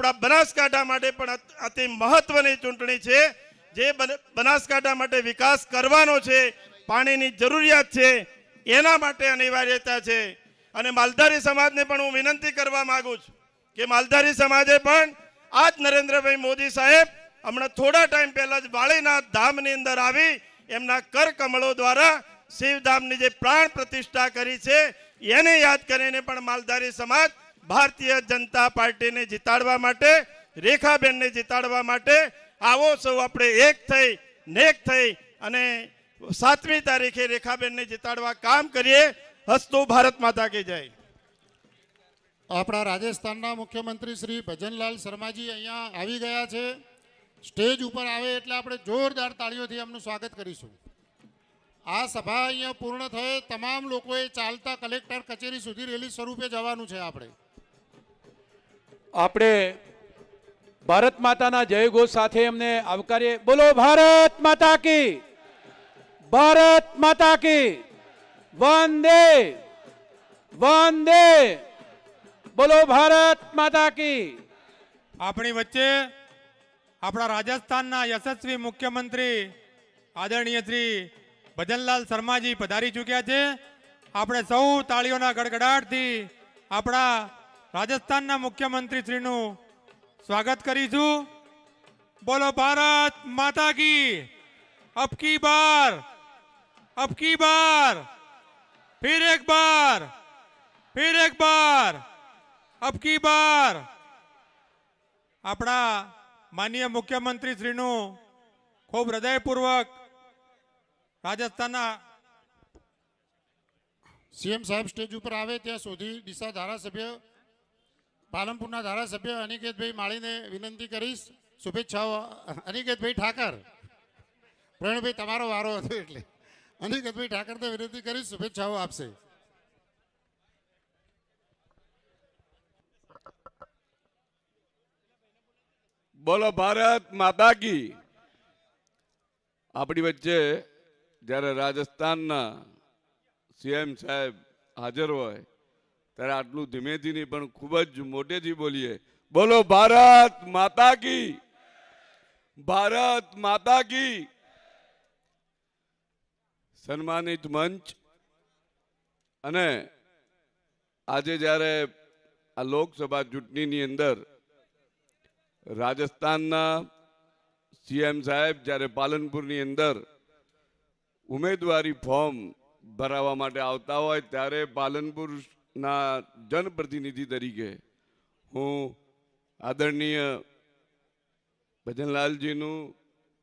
આપણા બનાસકાંઠા માટે પણ અતિ મહત્વની ચૂંટણી છે. જે બનાસકાંઠા માટે વિકાસ કરવાનો છે, પાણીની જરૂરિયાત છે, એના માટે અનિવાર્યતા છે. અને માલધારી સમાજને પણ હું વિનંતી કરવા માંગુ છું કે માલધારી સમાજે પણ આજ નરેન્દ્રભાઈ મોદી સાહેબ હમણાં થોડા ટાઈમ પહેલા જ વાળીના ધામની અંદર આવી એમના કર કમળો દ્વારા શિવધામની જે પ્રાણ પ્રતિષ્ઠા કરી છે, એને યાદ કરીને પણ માલધારી સમાજ ભારતીય જનતા પાર્ટીને જીતાડવા માટે, રેખાબેનને જીતાડવા માટે આવો સૌ આપણે એક થઈ, નેક થઈ અને સાતમી તારીખે રેખાબેનને જીતાડવા કામ કરીએ. હસ્તુ ભારત માતા કે જય. આપણા રાજસ્થાનના મુખ્યમંત્રી શ્રી ભજનલાલ શર્માજી અહીંયા આવી ગયા છે. સ્ટેજ ઉપર આવે એટલે આપણે જોરદાર તાળીઓથી એમનું સ્વાગત કરીશું. આ સભા અહીંયા પૂર્ણ થયે, તમામ લોકોએ ચાલતા કલેક્ટર કચેરી સુધી રેલી સ્વરૂપે જવાનું છે આપણે. આપણે ભારત માતાના જયઘોષ સાથે એમને આવકારીએ. બોલો, ભારત માતા કી, ભારત માતા કી, વંદે વંદે. બોલો, ભારત માતા કી. આપણી વચ્ચે આપણા રાજસ્થાનના યશસ્વી મુખ્યમંત્રી આદરણીય શ્રી ભજનલાલ શર્માજી પધારી ચૂક્યા છે. આપણે સૌ તાળીઓના ગડગડાટથી આપણા રાજસ્થાનના મુખ્યમંત્રીશ્રીનું સ્વાગત કરીશું. બોલો ભારત માતા કી. અબકી બાર. અબકી બાર. ફિર એક બાર. ફિર એક બાર. અબકી બાર. આપણા માનનીય મુખ્યમંત્રીશ્રીનું ખૂબ હૃદયપૂર્વક રાજસ્થાનના સીએમ સાહેબ સ્ટેજ ઉપર આવે ત્યાં સુધી ડીસા ધારાસભ્ય પાલનપુરના ધારાસભ્ય અનિકેતભાઈ માળીને વિનંતી કરીશ. શુભેચ્છાઓ, અનિકેતભાઈ ઠાકર. પ્રવીણભાઈ, તમારો વારો હતો એટલે. અનિકેતભાઈ ઠાકરને વિનંતી કરીશ, શુભેચ્છાઓ આપશે. બોલો ભારત માતા કી. આપણી વચ્ચે જ્યારે રાજસ્થાનના સીએમ સાહેબ હાજર હોય ત્યારે આટલું ધીમેથી નહીં પણ ખૂબ જ મોટેથી બોલીએ. બોલો, ભારત માતા કી. ભારત માતા કી. સન્માનિત મંચ. અને આજે જ્યારે આ લોકસભા ચૂંટણીની અંદર રાજસ્થાનના સીએમ સાહેબ જ્યારે પાલનપુરની અંદર ઉમેદવારી ફોર્મ ભરાવવા માટે આવતા હોય, ત્યારે પાલનપુરના જનપ્રતિનિધિ તરીકે હું આદરણીય ભજનલાલજીનું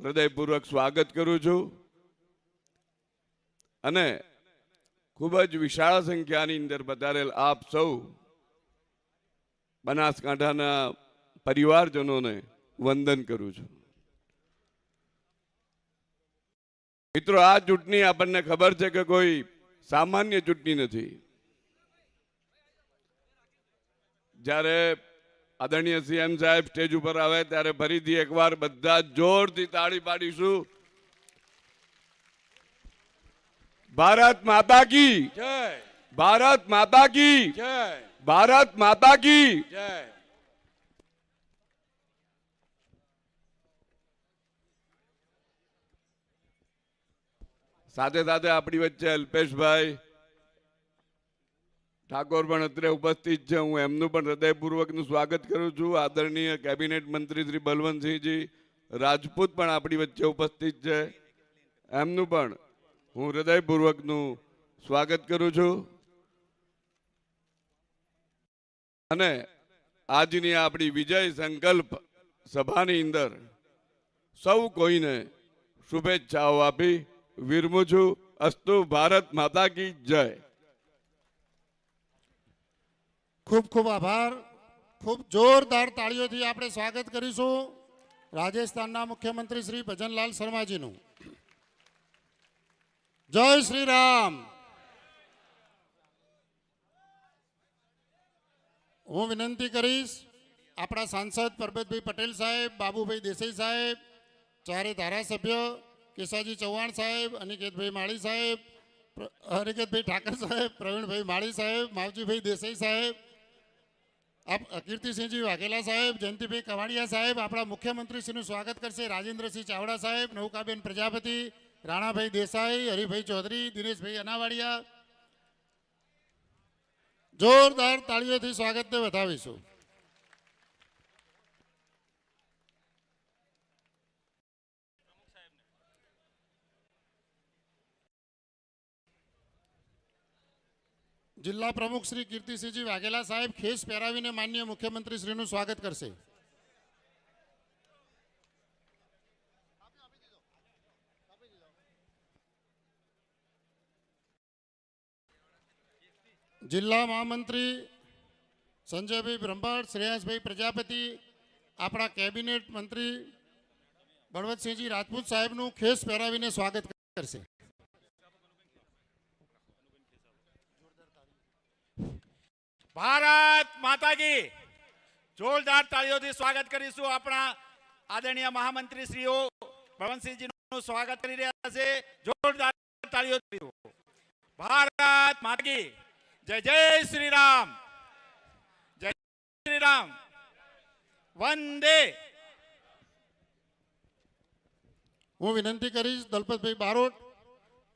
હૃદયપૂર્વક સ્વાગત કરું છું. અને ખૂબ જ વિશાળ સંખ્યાની અંદર પધારેલ આપ સૌ બનાસકાંઠાના પરિવારજનોને વંદન કરું છું. મિત્રો, આ ચૂંટણી આપણને ખબર છે કે કોઈ સામાન્ય ચૂંટણી નથી. જ્યારે આદરણીય સીએમ સાહેબ સ્ટેજ ઉપર આવે ત્યારે ફરીથી એકવાર બધા જોરથી તાળી પાડીશું. ભારત માતા કી. જય. ભારત માતા કી. જય. ભારત માતા કી. જય. સાથે સાથે આપણી વચ્ચે અલ્પેશભાઈ ઠાકોર પણ અત્રે ઉપસ્થિત છે. હું એમનું પણ હૃદયપૂર્વકનું સ્વાગત કરું છું. આદરણીય કેબિનેટ મંત્રી શ્રી બલવંતસિંહજી, રાજપૂત પણ આપણી વચ્ચે ઉપસ્થિત છે. એમનું પણ હું હૃદયપૂર્વકનું સ્વાગત કરું છું. અને આજની આપણી વિજય સંકલ્પ સભાની અંદર સૌ કોઈને શુભેચ્છાઓ આપી વિરમું છું. અસ્તુ ભારત માતા કી જય. ખૂબ ખૂબ આભાર. ખૂબ જોરદાર તાળીઓથી આપણે સ્વાગત કરીશું રાજસ્થાનના મુખ્યમંત્રી શ્રી ભજનલાલ શર્માજીનું. જય શ્રી રામ. હું વિનંતી કરીશ આપણા સાંસદ પરબતભાઈ પટેલ સાહેબ, બાબુભાઈ દેસાઈ સાહેબ, ચારે ધારાસભ્ય કેસાજી ચૌહાણ સાહેબ, અનિકેતભાઈ માળી સાહેબ હરિકેતભાઈ ઠાકર સાહેબ, પ્રવીણભાઈ માળી સાહેબ, માવજીભાઈ દેસાઈ સાહેબ આપ કીર્તિસિંહજી વાઘેલા સાહેબ, જયંતિભાઈ કવાડિયા સાહેબ, આપણા મુખ્યમંત્રીશ્રીનું સ્વાગત કરશે રાજેન્દ્રસિંહ ચાવડા સાહેબ, નૌકાબેન પ્રજાપતિ, રાણાભાઈ દેસાઈ, હરિભાઈ ચૌધરી, દિનેશભાઈ અનાવાડિયા. જોરદાર તાળીઓથી સ્વાગતને વધાવીશું. જિલ્લા પ્રમુખ શ્રી કીર્તિસિંહજી વાઘેલા સાહેબ ખેસ પહેરાવીને માન્ય મુખ્યમંત્રી શ્રીનું સ્વાગત કરશે. જિલ્લા મહામંત્રી સંજયભાઈ બ્રહ્મભટ્ટ શ્રેયાસભાઈ પ્રજાપતિ, આપણા કેબિનેટ મંત્રી બળવંતસિંહજી રાજપૂત સાહેબનું ખેસ પહેરાવીને સ્વાગત કરશે. ભારત માતાજી જોરદાર તાળીઓથી સ્વાગત કરીશું આપણા આદરણીય મહામંત્રી શ્રીઓ ભવનસિંહજીનું સ્વાગત કરી રહ્યા છે. જોરદાર તાળીઓથી. ભારત માતાજી જય જય શ્રી રામ જય શ્રી રામ વંદે. હું વિનંતી કરીશ દલપતભાઈ બારોટ,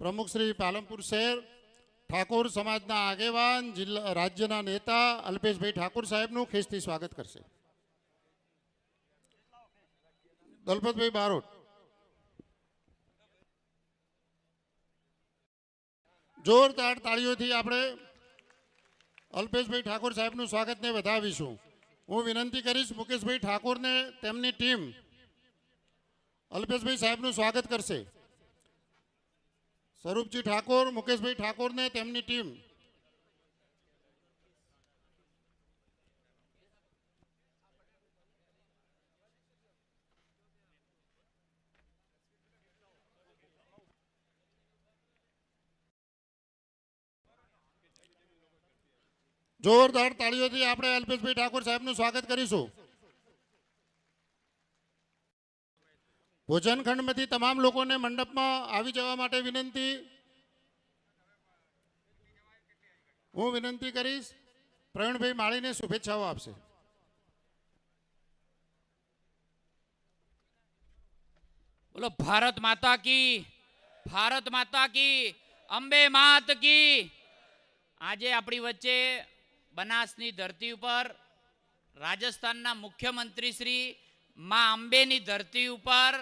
પ્રમુખ શ્રી પાલનપુર શહેર ઠાકોર સમાજના આગેવાન, જિલ્લા, રાજ્યના નેતા અલ્પેશભાઈ ઠાકોર સાહેબનું ખેસથી સ્વાગત કરશે. દલપતભાઈ બારોટ. જોરદાર તાળીઓથી આપણે અલ્પેશભાઈ ઠાકોર સાહેબનું સ્વાગતને વધાવીશું. હું વિનંતી કરીશ મુકેશભાઈ ઠાકોરને તેમની ટીમ અલ્પેશભાઈ સાહેબનું સ્વાગત કરશે. સ્વરૂપજી ઠાકોર મુકેશભાઈ ઠાકોરને તેમની ટીમ. જોરદાર તાળીઓથી આપણે અલ્પેશભાઈ ઠાકોર સાહેબનું સ્વાગત કરીશું. ભોજન ખંડમાંથી તમામ લોકોને મંડપમાં આવી જવા માટે વિનંતી. હું વિનંતી કરીશ, પ્રવીણભાઈ માળીને શુભેચ્છાઓ આપશે. બોલો, ભારત માતા કી, ભારત માતા કી, અંબે માત કી. આજે આપણી વચ્ચે બનાસની ધરતી ઉપર રાજસ્થાનના મુખ્યમંત્રી શ્રી માં અંબેની ધરતી ઉપર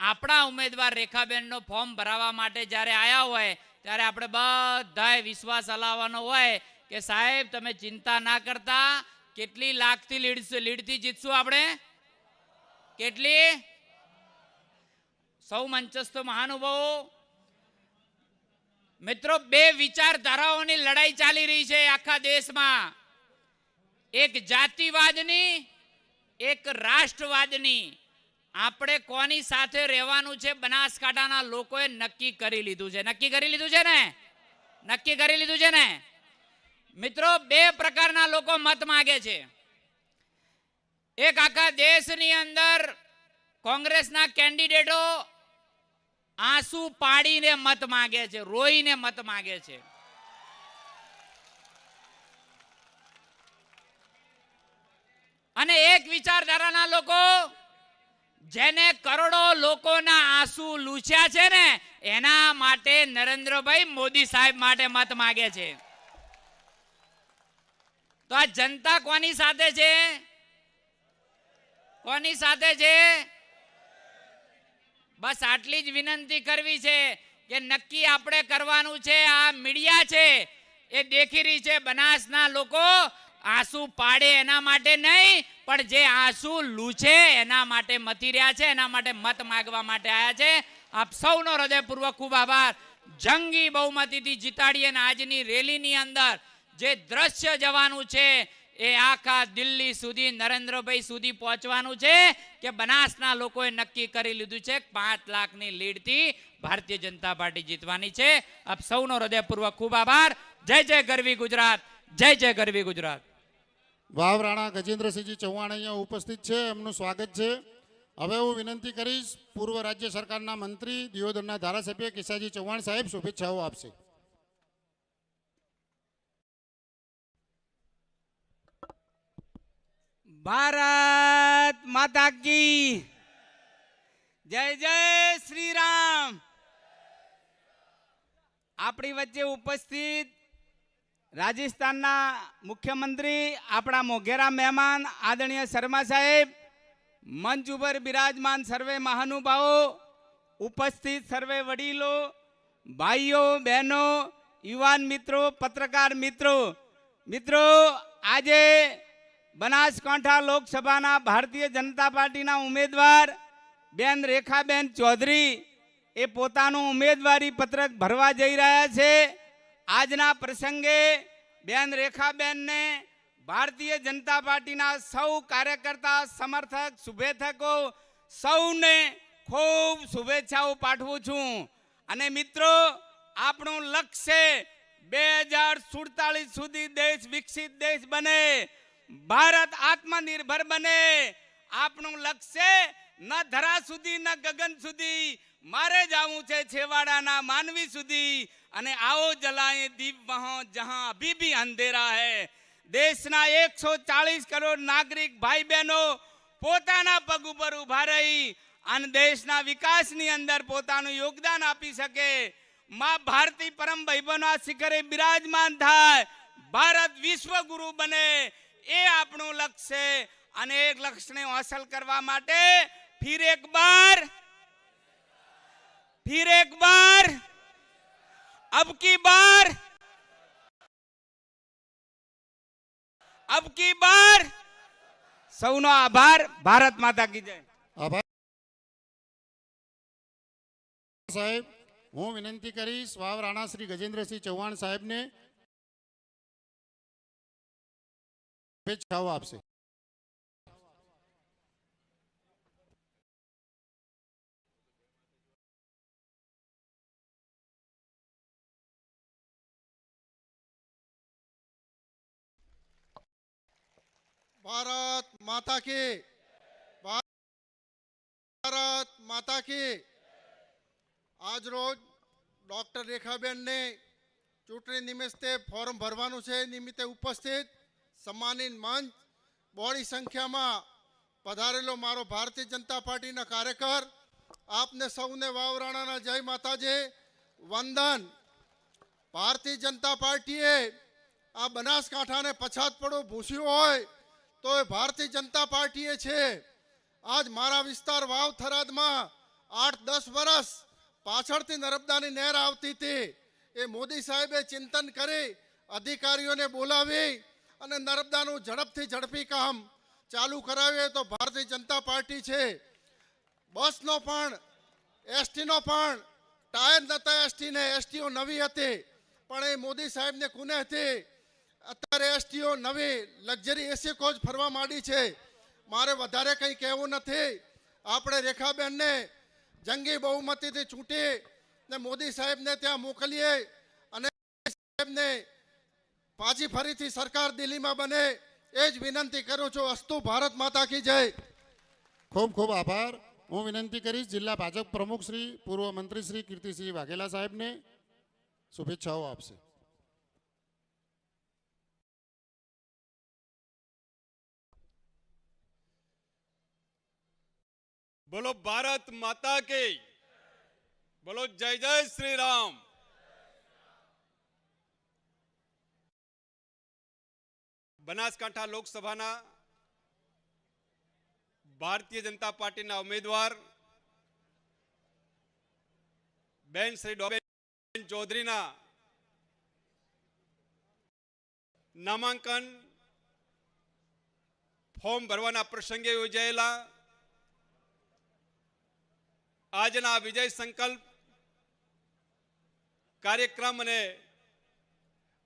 આપણા ઉમેદવાર રેખાબેનનો ફોર્મ ભરાવવા માટે જ્યારે આવ્યા હોય, ત્યારે આપણે બધાએ વિશ્વાસ હલાવવાનો હોય કે સાહેબ, તમે ચિંતા ના કરતા. કેટલી લાખથી લીડશું લીડથી જીતશું આપણે? કેટલી? સૌ મંચસ્થ મહાનુભાવો. મિત્રો, બે વિચારધારાઓની લડાઈ ચાલી રહી છે આખા દેશમાં. એક જાતિવાદની, એક રાષ્ટ્રવાદની. આપણે કોની સાથે રહેવાનું છે? બનાસકાંઠાના લોકોએ નક્કી કરી લીધું છે. નક્કી કરી લીધું છે ને? નક્કી કરી લીધું છે ને? મિત્રો, બે પ્રકારના લોકો મત માગે છે. એક આખા દેશની અંદર કોંગ્રેસના કેન્ડિડેટો આંસુ પાડીને મત માગે છે, રોઈને મત માગે છે. અને એક વિચારધારાના લોકો જેને કરોડો લોકોના આંસુ લૂછ્યા છે ને, એના માટે નરેન્દ્રભાઈ મોદી સાહેબ માટે મત માગે છે. તો આ જનતા કોની સાથે છે? કોની સાથે છે? બસ આટલી જ વિનંતી કરવી છે કે નક્કી આપણે કરવાનું છે, આ મીડિયા છે, એ દેખી રહી છે બનાસના લોકો, આંસુ પાડે એના માટે નહીં પણ જે આંસુ લૂછે એના માટે મતી રહ્યા છે, એના માટે મત માગવા માટે આવ્યા છે. આપ સૌનો હૃદયપૂર્વક ખૂબ આભાર. જંગી બહુમતીથી જીતાડીએ અને આજની રેલીની અંદર જે દ્રશ્ય જવાનું છે, એ આખા દિલ્હી સુધી, નરેન્દ્રભાઈ સુધી પહોંચવાનું છે કે બનાસના લોકોએ નક્કી કરી લીધું છે પાંચ લાખની લીડથી ભારતીય જનતા પાર્ટી જીતવાની છે. આપ સૌનો હૃદયપૂર્વક ખૂબ આભાર. જય જય ગરવી ગુજરાત. જય જય ગરવી ગુજરાત. વાવ રાણા ગજેન્દ્રસિંહજી ચૌહાણ અહીંયા ઉપસ્થિત છે, એમનું સ્વાગત છે. હવે હું વિનંતી કરીશ, પૂર્વ રાજ્ય સરકારના મંત્રી, દિયોદરના ધારાસભ્ય કિસાજી ચૌહાણ સાહેબ શુભેચ્છાઓ આપશે. ભારત માતા કી જય જય શ્રી રામ આપણી વચ્ચે ઉપસ્થિત રાજસ્થાનના મુખ્યમંત્રી, આપણા મોઘેરા મહેમાન, આદરણીય શર્મા સાહેબ, મંચ ઉપર બિરાજમાન સર્વે મહાનુભાવો, ઉપસ્થિત સર્વે વડીલો, ભાઈઓ, બહેનો, યુવાન મિત્રો, પત્રકાર મિત્રો. મિત્રો, આજે બનાસકાંઠા લોકસભાના ભારતીય જનતા પાર્ટીના ઉમેદવાર બેન રેખાબેન ચૌધરી એ પોતાનું ઉમેદવારી પત્રક ભરવા જઈ રહ્યા છે. આજના પ્રસંગે બેન રેખાબેનને ભારતીય જનતા પાર્ટીના સૌ કાર્યકર્તા, સમર્થક, શુભેચ્છકો સૌને ખૂબ શુભેચ્છાઓ પાઠવું છું. અને મિત્રો, આપણું લક્ષ્ય બે હજાર સુડતાલીસ સુધી દેશ વિકસિત દેશ બને, ભારત આત્મનિર્ભર બને. આપણું લક્ષ્ય ન ધરા સુધી, ન ગગન સુધી, મારે જવું છે છેવાડાના માનવી સુધી. અને આવો જલાએ દીપ વહો જહાં અભી ભી અંધેરા હૈ. દેશના એકસો ચાલીસ કરોડ નાગરિક ભાઈ બહેનો પોતાના પગ ઉપર ઊભા રહી અને દેશના વિકાસની અંદર પોતાનું યોગદાન આપી શકે. માં ભારતી પરમ વૈભવના શિખરે બિરાજમાન થાય. ભારત વિશ્વગુરુ બને. એ આપણું લક્ષ્ય છે. અને એક લક્ષ્યને હાંસલ કરવા માટે ફિર એક બાર ફિર એક બાર અબ કી બાર અબ કી બાર સૌનો આભાર. ભારત માતા કી જય. આભાર. સાહેબ, હું વિનંતી કરીશ વાવ રાણા શ્રી ગજેન્દ્રસિંહ ચૌહાણ સાહેબને શુભેચ્છાઓ આપશે. ભારત માતા કી ભારત માતા કી આજરોજ ડૉક્ટર રેખાબેનને ચૂંટણી નિમિત્તે ફોર્મ ભરવાનું છે નિમિત્તે ઉપસ્થિત સન્માનિત મંચ બહોળી સંખ્યામાં પધારેલો મારો ભારતીય જનતા પાર્ટીના કાર્યકર આપને સૌને વાવરાણાના જય માતાજી વંદન ભારતીય જનતા પાર્ટીએ આ બનાસકાંઠાને પછાત પડો ભૂસ્યું હોય તો એ ભારતીય જનતા પાર્ટીએ છે. આજ મારા વિસ્તાર વાવ થરાદમાં આઠ દસ વર્ષ પાછળથી નર્મદાની નહેર આવતી હતી. એ મોદી સાહેબે ચિંતન કરી, અધિકારીઓને બોલાવી અને નર્મદાનું ઝડપથી ઝડપી કામ ચાલુ કરાવ્યું. તો ભારતીય જનતા પાર્ટી છે. બસનો પણ, એસટીનો પણ, ટાયર નતા એસટીને, એસટીઓ નવી હતી. પણ એ મોદી સાહેબને કુને હતી. અત્યારે એસટીઓ નવી લક્ઝરી એસી કોચ ફરવા માંડી છે. મારે વધારે કંઈ કહેવું નથી. આપણે રેખાબેનને જંગી બહુમતીથી ચૂંટી ને મોદી સાહેબને ત્યાં મોકલીએ અને સાહેબને પાછી ફરીથી સરકાર દિલ્હીમાં બને, એ જ વિનંતી કરું છું. અસ્તુ ભારત માતા કી જય. ખૂબ ખૂબ આભાર. હું વિનંતી કરીશ જિલ્લા ભાજપ પ્રમુખ શ્રી, પૂર્વ મંત્રી શ્રી કીર્તિસિંહ વાઘેલા સાહેબને શુભેચ્છાઓ આપશે. બોલો ભારત માતા કે. બોલો જય જય શ્રી રામ બનાસકાંઠા લોકસભાના ભારતીય જનતા પાર્ટીના ઉમેદવાર બેન શ્રી ડોબેન ચૌધરીના નામાંકન ફોર્મ ભરવાના પ્રસંગે યોજાયેલા આજના વિજય સંકલ્પ કાર્યક્રમ અને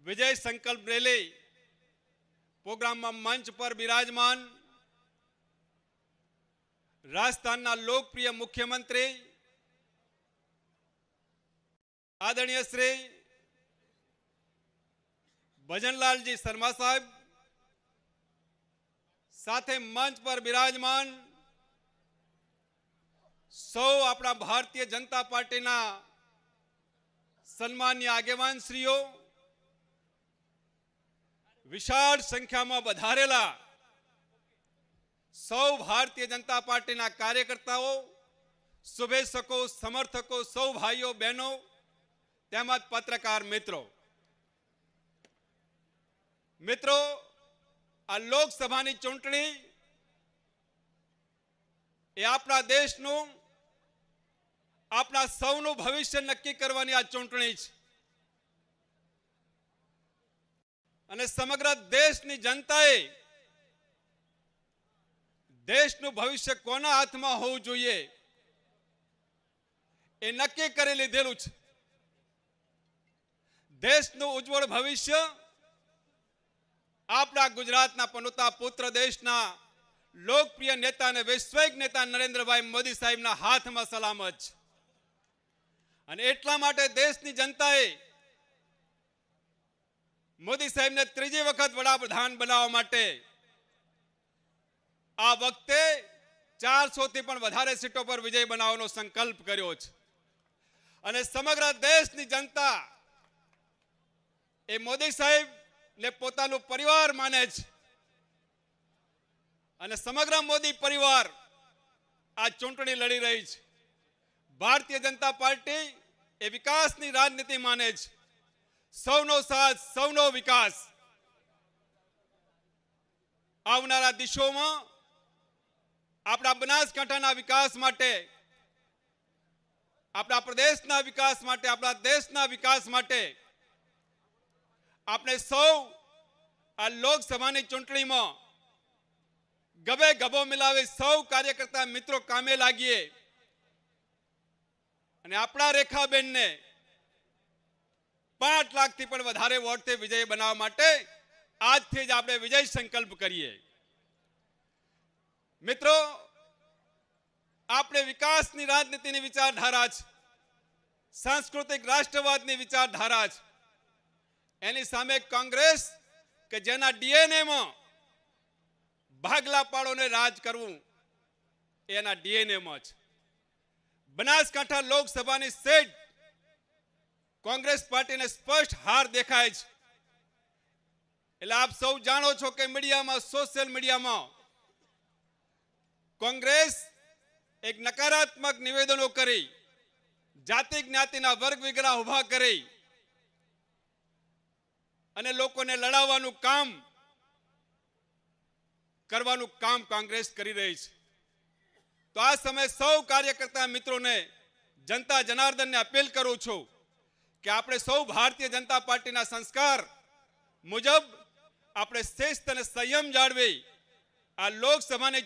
વિજય સંકલ્પ રેલી પ્રોગ્રામમાં મંચ પર બિરાજમાન રાજસ્થાનના લોકપ્રિય મુખ્યમંત્રી, આદરણીય શ્રી ભજનલાલજી શર્મા સાહેબ, સાથે મંચ પર બિરાજમાન સૌ આપણા ભારતીય જનતા પાર્ટીના સન્માન્ય આગેવાન શ્રીઓ વિશાળ સંખ્યામાં વધારેલા સૌ ભારતીય જનતા પાર્ટીના કાર્યકર્તાઓ, શુભેચ્છકો, સમર્થકો, સૌ ભાઈઓ, બહેનો, તેમજ પત્રકાર મિત્રો. મિત્રો, આ લોકસભાની ચૂંટણી એ આપણા દેશનું આપણા સૌનું ભવિષ્ય નક્કી કરવાની આ ચૂંટણી છે. અને સમગ્ર દેશની જનતાએ દેશનું ભવિષ્ય કોના હાથમાં હોવું જોઈએ એ નક્કી કરી લીધેલું છે. દેશનું ઉજ્જવળ ભવિષ્ય આપણા ગુજરાતના પનોતા પુત્ર દેશના લોકપ્રિય નેતા અને વૈશ્વિક નેતા નરેન્દ્રભાઈ મોદી સાહેબના હાથમાં સલામત છે. અને એટલા માટે દેશની જનતાએ મોદી સાહેબને ત્રીજી વખત વડાપ્રધાન બનાવવા માટે આ વખતે ચારસો થી પણ વધારે સીટો પર વિજય બનાવવાનો સંકલ્પ કર્યો છે. અને સમગ્ર દેશની જનતા એ મોદી સાહેબ ને પોતાનું પરિવાર માને છે. અને સમગ્ર મોદી પરિવાર આ ચૂંટણી લડી રહી છે. ભારતીય જનતા પાર્ટી એ વિકાસની રાજનીતિ માને છે સૌનો સાથ, સૌનો વિકાસ. આવનારા દિશોમાં આપણા બનાસકાંઠાના વિકાસ માટે, આપણા પ્રદેશના વિકાસ માટે, આપણા દેશના વિકાસ માટે આપણે સૌ આ લોકસભાની ચૂંટણીમાં ગબે ગબો મિલાવી સૌ કાર્યકર્તા મિત્રો કામે લાગીએ. અને આપણા રેખાબેનને પાંચ લાખથી પણ વધારે વોટથી વિજય બનાવવા માટે આજથી જ આપણે વિજય સંકલ્પ કરીએ. મિત્રો, આપણે વિકાસની રાજનીતિની વિચારધારા છે સાંસ્કૃતિક રાષ્ટ્રવાદની વિચારધારા છે એની સામે કોંગ્રેસ કે જેના ડીએનએમાં ભાગલા પાડોને રાજ કરવું, એના ડીએનએમાં છે બનાસકાંઠા લોકસભાની સીટ કોંગ્રેસ પાર્ટીને સ્પષ્ટ હાર દેખાય છે. એટલે આપ સૌ જાણો છો કે મીડિયામાં, સોશિયલ મીડિયામાં કોંગ્રેસ એક નકારાત્મક નિવેદનો કરી, જાતિ જ્ઞાતિના વર્ગ વિગ્રહ ઊભા કરી અને લોકોને લડાવવાનું કામ, કરવાનું કામ કોંગ્રેસ કરી રહી છે. તો આ સમયે સૌ કાર્યકર્તા મિત્રોને, જનતા જનાર્દનને અપીલ કરું છું કે આપણે સૌ ભારતીય જનતા પાર્ટીના સંસ્કાર મુજબ આપણે શિસ્ત અને સંયમ જાળવી આ લોકસભાની